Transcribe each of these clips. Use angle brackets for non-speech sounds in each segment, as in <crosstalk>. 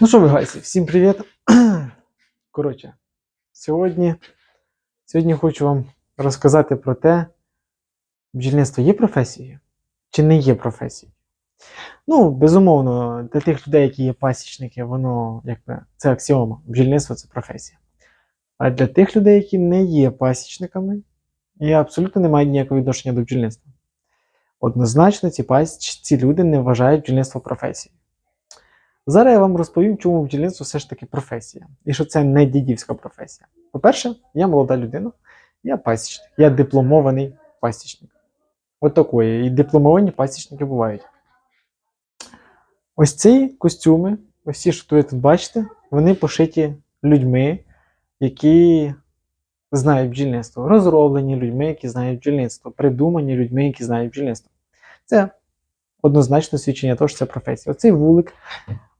Ну що ви, гайці, всім привіт. <clears throat> Коротше, сьогодні, сьогодні хочу вам розказати про те, бджільництво є професією чи не є професією. Ну, безумовно, для тих людей, які є пасічники, воно якби це аксіома. Бджільництво це професія. А для тих людей, які не є пасічниками, і абсолютно не мають ніякого відношення до бджільництва. Однозначно, ці, пас... ці люди не вважають бджільництво професією. Зараз я вам розповім, чому бджільництво все ж таки професія. І що це не дідівська професія. По-перше, я молода людина, я пасічник, я дипломований пасічник. От такої. І дипломовані пасічники бувають. Ось ці костюми, ось ці, що ви тут бачите, вони пошиті людьми, які знають бджільництво, розроблені людьми, які знають бджільництво, придумані людьми, які знають бджільництво. Це однозначно свідчення того, що це професія. Оцей вулик,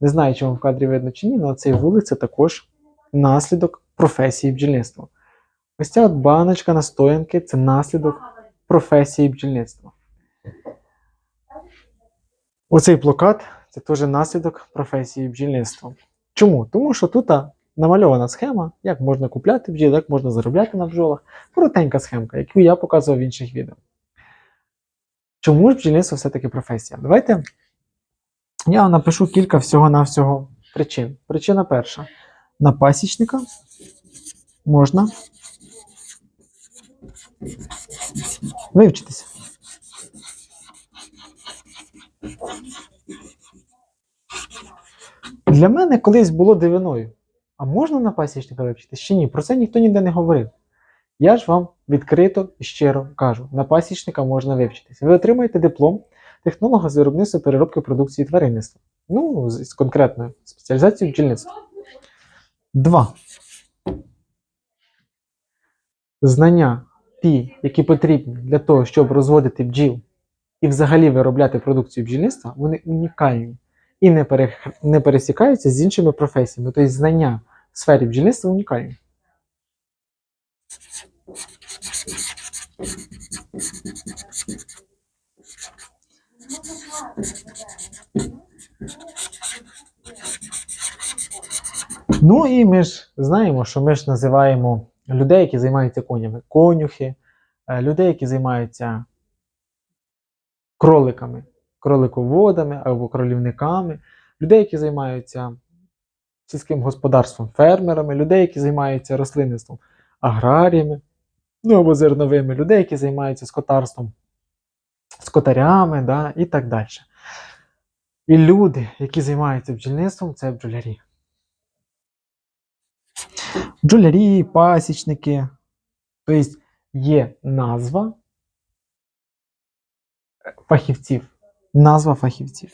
не знаю, чи вам в кадрі видно чи ні, але цей вулик це також наслідок професії бджільництва. Ось ця от баночка настоянки це наслідок професії бджільництва. Оцей плакат це теж наслідок професії бджільництва. Чому? Тому що тут намальована схема, як можна купляти бджіл, як можна заробляти на бджолах. Коротенька схемка, яку я показував в інших відео. Чому ж бджільництво все-таки професія? Давайте я напишу кілька всього-навсього причин. Причина перша. На пасічника можна вивчитися. Для мене колись було дивиною. А можна на пасічника вивчитись чи ні? Про це ніхто ніде не говорив. Я ж вам відкрито і щиро кажу: на пасічника можна вивчитись. Ви отримаєте диплом технолога з виробництва переробки продукції тваринництва. Ну, з, конкретною спеціалізацією бджільництва. Два. Знання ті, які потрібні для того, щоб розводити бджіл і взагалі виробляти продукцію бджільництва, вони унікальні і не, пере, не пересікаються з іншими професіями. Тобто знання в сфері бджільництва унікальні. Ну і ми ж знаємо, що ми ж називаємо людей, які займаються конями, конюхи, е, людей, які займаються кроликами, кролиководами або кролівниками, людей, які займаються сільським господарством, фермерами, людей, які займаються рослинництвом, аграріями, ну або зерновими, людей, які займаються скотарством, скотарями да, і так далі. І люди, які займаються бджільництвом, це бджолярі. Бджолярі, пасічники. Тобто є назва фахівців. Назва фахівців.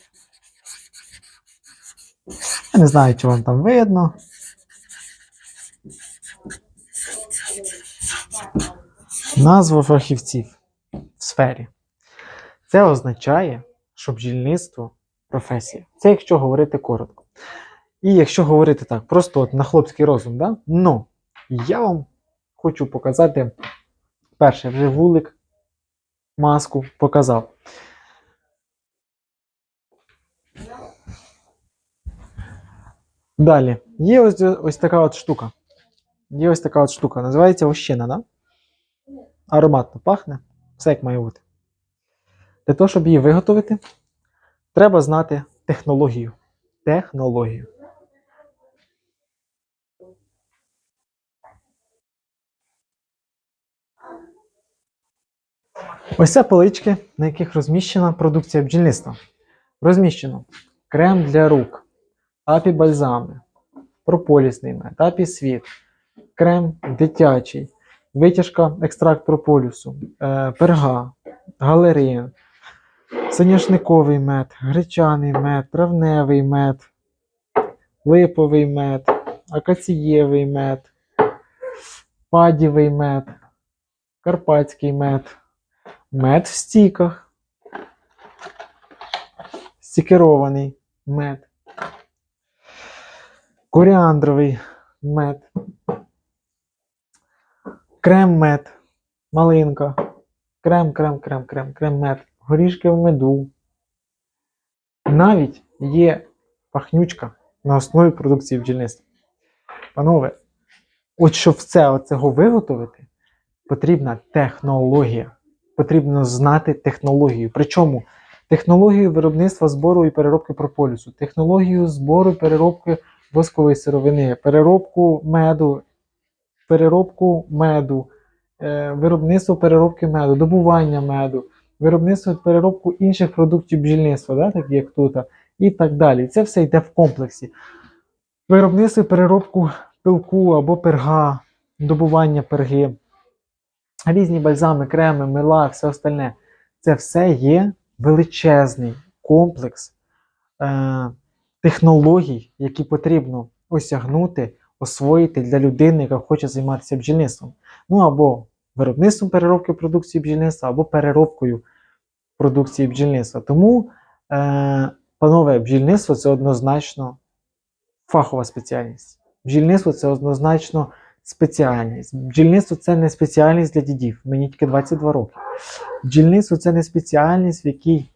Я не знаю, чи вам там видно. Назва фахівців в сфері. Це означає, що бджільництво професія. Це якщо говорити коротко. І якщо говорити так, просто от на хлопський розум, да? ну, я вам хочу показати перше, вже вулик, маску показав. Далі, є ось, ось така от штука. Є ось така от штука. Називається ощина, да? Ароматно пахне. Все як має бути. Для того, щоб її виготовити, треба знати технологію. Технологію. Ось це полички, на яких розміщена продукція бджільництва. Розміщено крем для рук, апі бальзами, прополісний мед, апі світ, крем дитячий, витяжка екстракт прополісу, е, перга, галерин, соняшниковий мед, гречаний мед, травневий мед, липовий мед, акацієвий мед, падівий мед, карпатський мед. Мед в стіках. Стікерований мед. Коріандровий мед. Крем мед. Малинка. Крем, крем, крем, крем, крем мед. Горішки в меду. Навіть є пахнючка на основі продукції бджільництва. Панове, от щоб все оцього виготовити, потрібна технологія. Потрібно знати технологію. Причому технологію виробництва збору і переробки прополісу, технологію збору і переробки воскової сировини, переробку меду, переробку меду, е, виробництво переробки меду, добування меду, виробництво переробку інших продуктів бджільництва, да, такі як тут, і так далі. Це все йде в комплексі. Виробництво переробку пилку або перга, добування перги, різні бальзами, креми, мила, все остальне. Це все є величезний комплекс е, технологій, які потрібно осягнути, освоїти для людини, яка хоче займатися бджільництвом. Ну або виробництвом переробки продукції бджільництва, або переробкою продукції бджільництва. Тому, е, панове, бджільництво це однозначно фахова спеціальність. Бджільництво це однозначно спеціальність. Бджільництво це не спеціальність для дідів. Мені тільки 22 роки. Бджільництво це не спеціальність, в якій,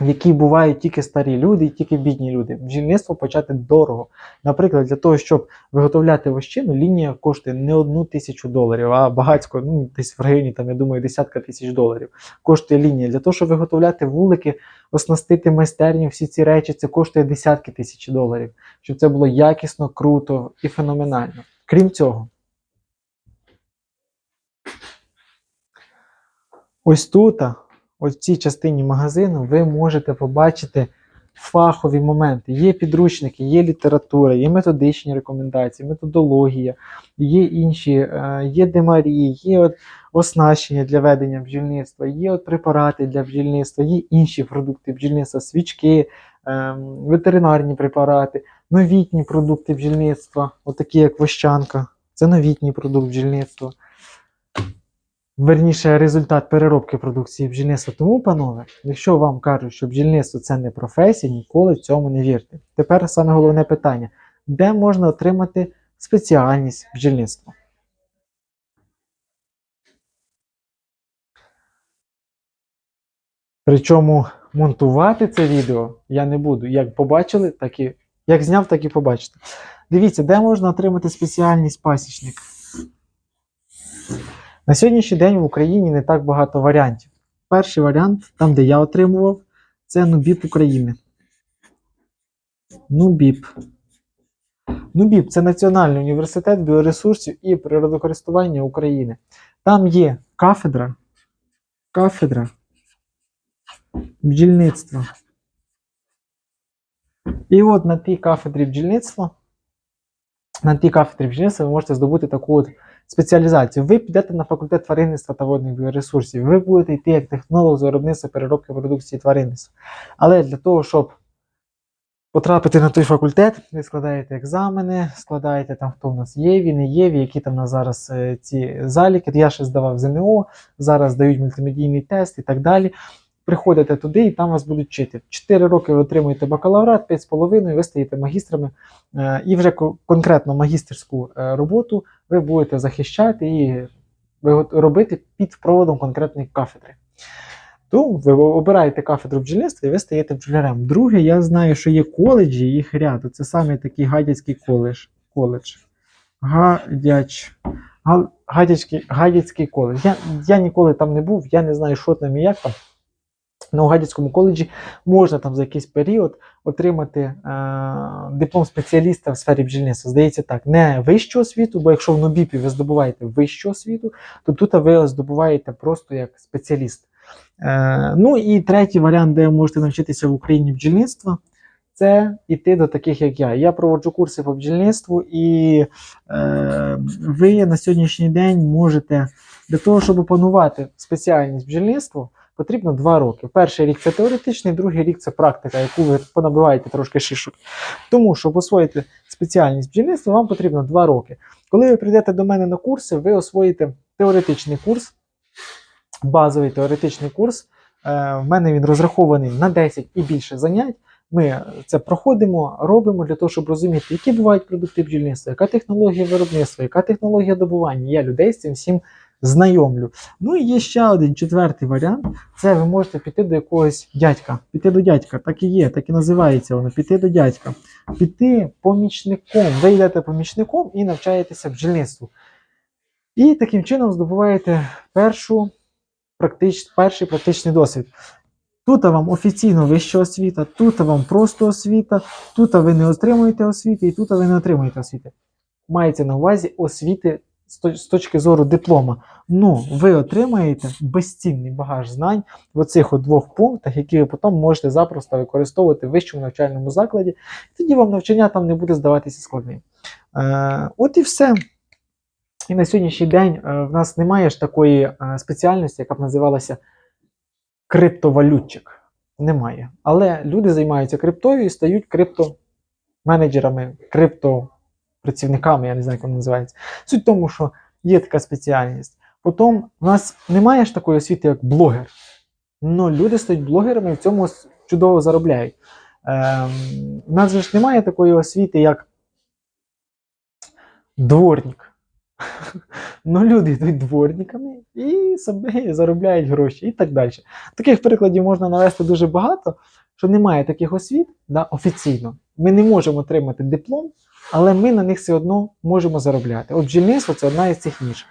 в якій бувають тільки старі люди і тільки бідні люди. Бджільництво почати дорого. Наприклад, для того, щоб виготовляти вощину, лінія коштує не одну тисячу доларів, а багатько, ну десь в районі, там, я думаю, десятка тисяч доларів. Коштує лінія. Для того, щоб виготовляти вулики, оснастити майстерню, всі ці речі, це коштує десятки тисяч доларів. Щоб це було якісно, круто і феноменально. Крім цього, ось тут, ось в цій частині магазину, ви можете побачити фахові моменти. Є підручники, є література, є методичні рекомендації, методологія, є інші, е, є демарії, є от оснащення для ведення бджільництва, є от препарати для бджільництва, є інші продукти бджільництва, свічки, ем, ветеринарні препарати, новітні продукти бджільництва, отакі як вощанка. Це новітній продукт бджільництва. Верніше, результат переробки продукції бджільництва. Тому, панове, якщо вам кажуть, що бджільництво це не професія, ніколи цьому не вірте. Тепер саме головне питання: де можна отримати спеціальність бджільництва? Причому монтувати це відео я не буду. Як побачили, так і як зняв, так і побачите. Дивіться, де можна отримати спеціальність пасічник. На сьогоднішній день в Україні не так багато варіантів. Перший варіант, там, де я отримував, це Нубіп України. Нубіп. Нубіп це Національний університет біоресурсів і природокористування України. Там є кафедра. Кафедра бджільництва. І от на тій кафедрі бджільництва, на тій кафедрі бджільництва ви можете здобути таку от спеціалізацію. Ви підете на факультет тваринництва та водних біоресурсів, ви будете йти як технолог з виробництва переробки продукції тваринництва. Але для того, щоб потрапити на той факультет, ви складаєте екзамени, складаєте там, хто в нас єві, не єві, які там на зараз е, ці заліки. Я ще здавав ЗНО, зараз дають мультимедійний тест і так далі. Приходите туди і там вас будуть вчити. 4 роки ви отримуєте бакалаврат, 5,5 ви стаєте магістрами. Е, І вже конкретно магістерську е, роботу ви будете захищати і робити під проводом конкретної кафедри. То ви обираєте кафедру бджільництва і ви стаєте бджолярем. Друге, я знаю, що є коледжі, їх ряд. Це саме такий гадяцький коледж. коледж. Гадяч. Гадяцький, гадяцький коледж. Я, я ніколи там не був, я не знаю, що там і як там. На Гадяцькому коледжі можна там за якийсь період отримати е, диплом спеціаліста в сфері бджільництва. Здається так, не вищу освіту, бо якщо в Нобіпі ви здобуваєте вищу освіту, то тут ви здобуваєте просто як спеціаліст. Е, ну і третій варіант, де ви можете навчитися в Україні бджільництва, це йти до таких, як я. Я проводжу курси по бджільництву, і е, ви на сьогоднішній день можете для того, щоб опанувати спеціальність бджільництва, потрібно два роки. Перший рік це теоретичний, другий рік це практика, яку ви понабиваєте трошки шишок. Тому, щоб освоїти спеціальність бджільництва, вам потрібно два роки. Коли ви прийдете до мене на курси, ви освоїте теоретичний курс, базовий теоретичний курс. Е, В мене він розрахований на 10 і більше занять. Ми це проходимо, робимо для того, щоб розуміти, які бувають продукти бджільництва, яка технологія виробництва, яка технологія добування. Я людей з цим всім знайомлю. Ну і є ще один четвертий варіант. Це ви можете піти до якогось дядька. Піти до дядька, так і є, так і називається воно. Піти до дядька. Піти помічником. Ви йдете помічником і навчаєтеся бджільництву. І таким чином здобуваєте першу практич, перший практичний досвід. Тут вам офіційно вища освіта, тут вам просто освіта, тут ви не отримуєте освіти, і тут ви не отримуєте освіти. Мається на увазі освіти з точки зору диплома. Ну, ви отримаєте безцінний багаж знань в оцих двох пунктах, які ви потім можете запросто використовувати в вищому навчальному закладі. Тоді вам навчання там не буде здаватися складним. Е, от і все. І на сьогоднішній день е, в нас немає ж такої е, спеціальності, яка б називалася криптовалютчик. Немає. Але люди займаються криптою і стають криптоменеджерами, криптопрацівниками, я не знаю, як воно називається. Суть в тому, що є така спеціальність. Потім в нас немає ж такої освіти, як блогер. Ну, люди стають блогерами і в цьому чудово заробляють. Ем, у нас же ж немає такої освіти, як дворник. <laughs> Ну, люди йдуть дворниками і собі заробляють гроші і так далі. Таких прикладів можна навести дуже багато, що немає таких освіт да, офіційно. Ми не можемо отримати диплом, але ми на них все одно можемо заробляти. От бджільництво це одна із цих ніж.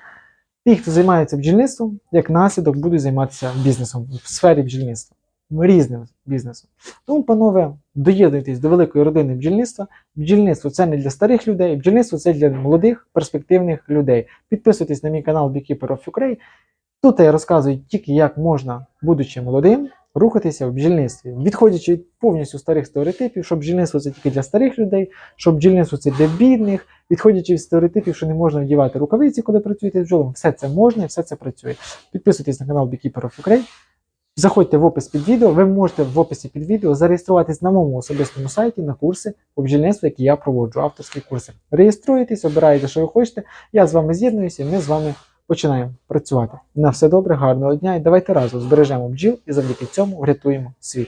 Ті, хто займається бджільництвом, як наслідок будуть займатися бізнесом в сфері бджільництва, різним бізнесом. Тому, панове, доєднуйтесь до великої родини бджільництва. Бджільництво це не для старих людей, бджільництво це для молодих перспективних людей. Підписуйтесь на мій канал Beekeeper of Ukraine. Тут я розказую тільки, як можна, будучи молодим, рухатися в бджільництві, відходячи від повністю старих стереотипів, що бджільництво це тільки для старих людей, що бджільництво це для бідних, відходячи від стереотипів, що не можна вдівати рукавиці, коли працюєте з бджолами. Все це можна і все це працює. Підписуйтесь на канал Beekeeper of Ukraine. Заходьте в опис під відео, ви можете в описі під відео зареєструватись на моєму особистому сайті на курси по бджільництву, які я проводжу, авторські курси. Реєструєтесь, обираєте, що ви хочете. Я з вами з'єднуюся, і ми з вами починаємо працювати. На все добре, гарного дня і давайте разом збережемо бджіл і завдяки цьому врятуємо світ.